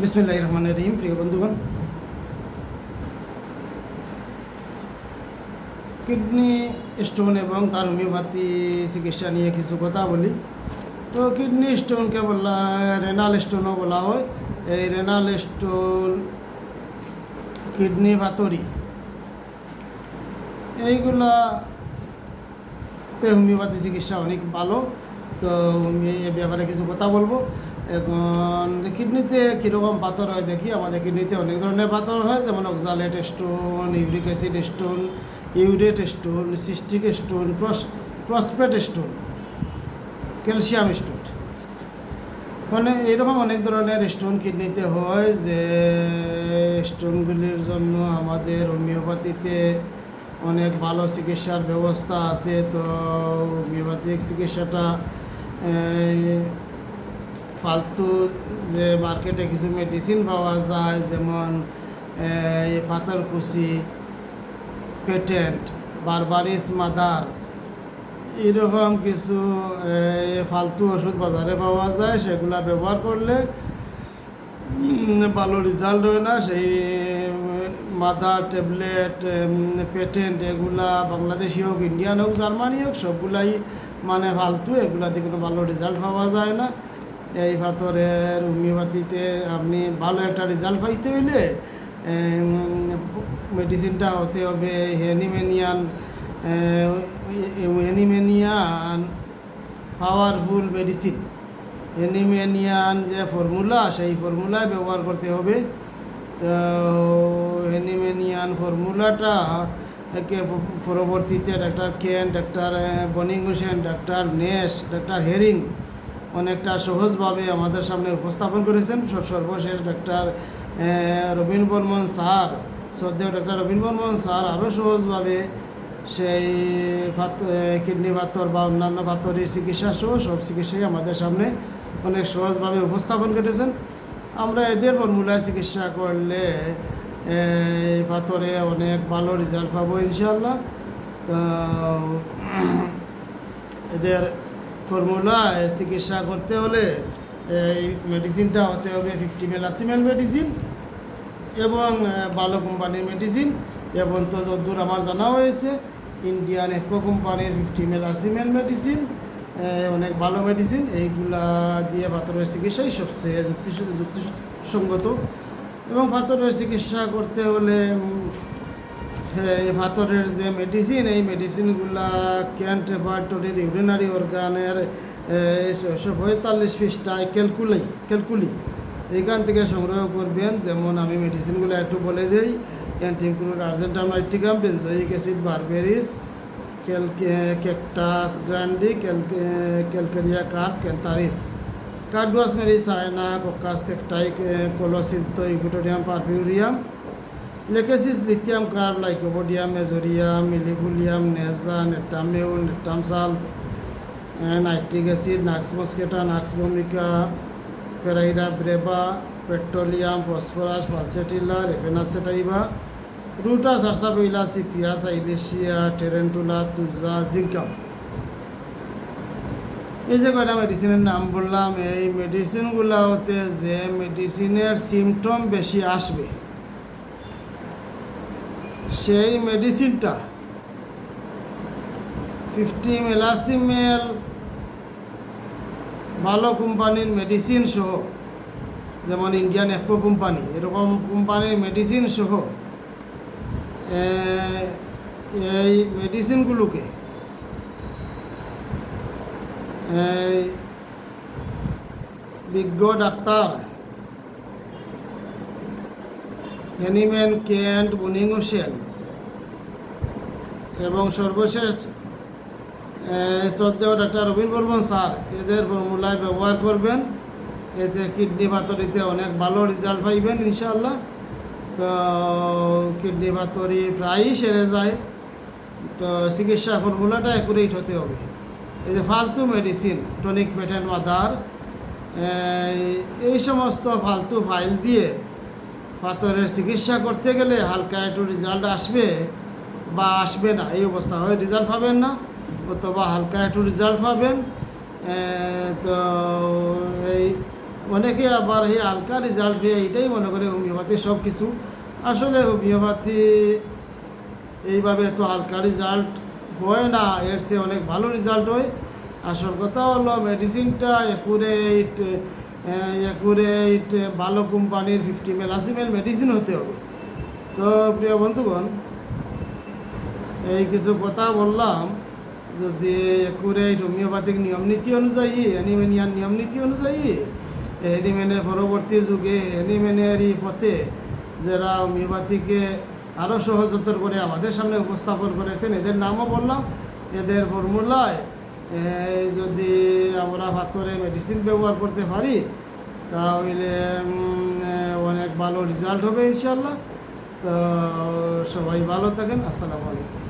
বিসমিল্লাহ রহমান রহিম, প্রিয় বন্ধুগণ। কিডনি স্টোন এবং তার হোমিওপ্যাথি চিকিৎসা নিয়ে কিছু কথা বলি। তো কিডনি স্টোনকে বলা রেনাল স্টোনও বলা হয়। এই রেনাল স্টোন কিডনি পাতরি এইগুলা তে হোমিওপ্যাথি চিকিৎসা অনেক ভালো। তো আমি এ ব্যাপারে কিছু কথা বলব। এখন কিডনিতে কীরকম পাথর হয় দেখি, আমাদের কিডনিতে অনেক ধরনের পাথর হয়, যেমন oxalate stone uric acid stone urate stone cystic stone phosphate stone calcium stone মানে এরকম অনেক ধরনের স্টোন কিডনিতে হয় যে স্টোনগুলির জন্য আমাদের হোমিওপ্যাথিতে অনেক ভালো চিকিৎসার ব্যবস্থা আছে। তো হোমিওপ্যাথিক চিকিৎসাটা ফালতু যে মার্কেটে কিছু মেডিসিন পাওয়া যায়, যেমন পাথরকুচি পেটেন্ট বারবারিস মাদার এরকম কিছু ফালতু ওষুধ বাজারে পাওয়া যায়, সেগুলা ব্যবহার করলে ভালো রেজাল্ট হয় না। সেই মাদার ট্যাবলেট পেটেন্ট এগুলা বাংলাদেশি হোক ইন্ডিয়ান হোক জার্মানি হোক, সবগুলাই মানে ফালতু, এগুলাতে কোনো ভালো রেজাল্ট পাওয়া যায় না। এই পাথরের হোমিওপ্যাথিতে আপনি ভালো একটা রেজাল্ট পাইতে হইলে মেডিসিনটা হতে হবে হ্যানিমেনিয়ান হ্যানিমেনিয়ান পাওয়ারফুল মেডিসিন অ্যানিমেনিয়ান যে ফর্মুলা সেই ফর্মুলায় ব্যবহার করতে হবে। অ্যানিমেনিয়ান ফর্মুলাটা পরবর্তীতে doctor Kane doctor Bonning Hossain doctor Ness doctor Herring অনেকটা সহজভাবে আমাদের সামনে উপস্থাপন করেছেন। সর্বশেষ ডাক্তার রবীন বর্মন স্যার, শ্রদ্ধেয় ডাক্তার রবীন বর্মন স্যার আরও সহজভাবে সেই কিডনি পাথর বা অন্যান্য পাথরের চিকিৎসা সহ সব চিকিৎসাই আমাদের সামনে অনেক সহজভাবে উপস্থাপন করেছেন। আমরা এদের ফর্মুলায় চিকিৎসা করলে এই পাথরে অনেক ভালো রেজাল্ট পাবো ইনশাল্লাহ তো, এদের ফর্মুলায় চিকিৎসা করতে হলে এই মেডিসিনটা হতে হবে ফিফটি মেলাসিমেল মেডিসিন এবং ভালো কোম্পানির মেডিসিন এবং তো যদ্দূর আমার জানা হয়েছে ইন্ডিয়ান এফকো কোম্পানির ফিফটি মেলাসিমেল মেডিসিন অনেক ভালো মেডিসিন এইগুলা দিয়ে পাথরের চিকিৎসাই সবচেয়ে যুক্তি যুক্তিসঙ্গত এবং পাথরের চিকিৎসা করতে হলে পাথরের যে মেডিসিন এই মেডিসিনগুলা ক্যান্ট রেপার্টরির ইউরিনারি অর্গানের ছশো পঁয়তাল্লিশ পৃষ্ঠায় ক্যালকুলাই ক্যালকুলি এইখান থেকে সংগ্রহ করবেন, যেমন আমি মেডিসিনগুলো একটু বলে দিই। অ্যান্টিমক্রুড argentum nitricum benzoic acid berberis cactus Grande calcarea carp cantharis carduus মেরি সায়না কোকাস কেকটাই কোলোসিদ্ধ ইকুটোরিয়াম পারফিউরিয়াম lachesis lithium carb lycopodium mezereum millefolium naja নেটামিউ নেটামসাল nitric acid nux moschata, nux ভূমিকা ফেরাইডা ব্রেবা petroleum phosphorus pulsatilla রেফেনাসেটাইবা ruta sarsaparilla sepia silicea tarentula thuja zincum এই যে কয়টা মেডিসিনের নাম বললাম, এই মেডিসিনগুলোতে যে মেডিসিনের সিমটম বেশি আসবে সেই মেডিসিনটা ফিফটি মেলাসিমেল ভালো কোম্পানির মেডিসিন সহ, যেমন ইন্ডিয়ান এফকো কোম্পানি এরকম কোম্পানির মেডিসিন সহ এই মেডিসিনগুলোকে এই বিজ্ঞ ডাক্তার হ্যানিম্যান কেন্ট বুনিং হোসেন এবং সর্বশেষ শ্রদ্ধেয় ডাক্তার রবীন বর্মন স্যার এদের ফর্মুলায় ব্যবহার করবেন। এতে কিডনি পাথরিতে অনেক ভালো রেজাল্ট পাইবেন ইনশাআল্লাহ। তো কিডনি পাথরি প্রায়ই সেরে যায়। তো চিকিৎসা ফর্মুলাটা অ্যাকুরেট হতে হবে। এই যে ফালতু মেডিসিন টনিক পেটেন্ট মাদার এই সমস্ত ফালতু ফাইল দিয়ে পাথরের চিকিৎসা করতে গেলে হালকা একটু রেজাল্ট আসবে। বা আসবে না, এই অবস্থা হয়। রেজাল্ট পাবেন না, অথবা হালকা একটু রেজাল্ট পাবেন। তো এই অনেকে আবার এই হালকা রেজাল্ট হয়ে এটাই মনে করে হোমিওপ্যাথি সব কিছু আসলে হোমিওপ্যাথি এইভাবে তো হালকা রেজাল্ট হয় না, এর চেয়ে অনেক ভালো রেজাল্ট হয়। আসল কথা হলো মেডিসিনটা একুরেট একুরেট ভালো কোম্পানির ফিফটি মেল আশি মেল মেডিসিন হতে হবে। তো প্রিয় বন্ধুগণ এই কিছু কথা বললাম, যদি একুরেট হোমিওপ্যাথিক নিয়ম নীতি অনুযায়ী অ্যানিমেনিয়ার নিয়ম নীতি অনুযায়ী অ্যানিমেনের পরবর্তী যুগে অ্যানিমেনেরই পথে যারা হোমিওপ্যাথিকে আরও সহজতর করে আমাদের সামনে উপস্থাপন করেছেন, এদের নামও বললাম। এদের ফর্মুলায়, এই যদি আমরা পাথরে মেডিসিন ব্যবহার করতে পারি, তাহলে অনেক ভালো রেজাল্ট হবে ইনশাল্লাহ তো সবাই ভালো থাকেন, আসসালামু আলাইকুম।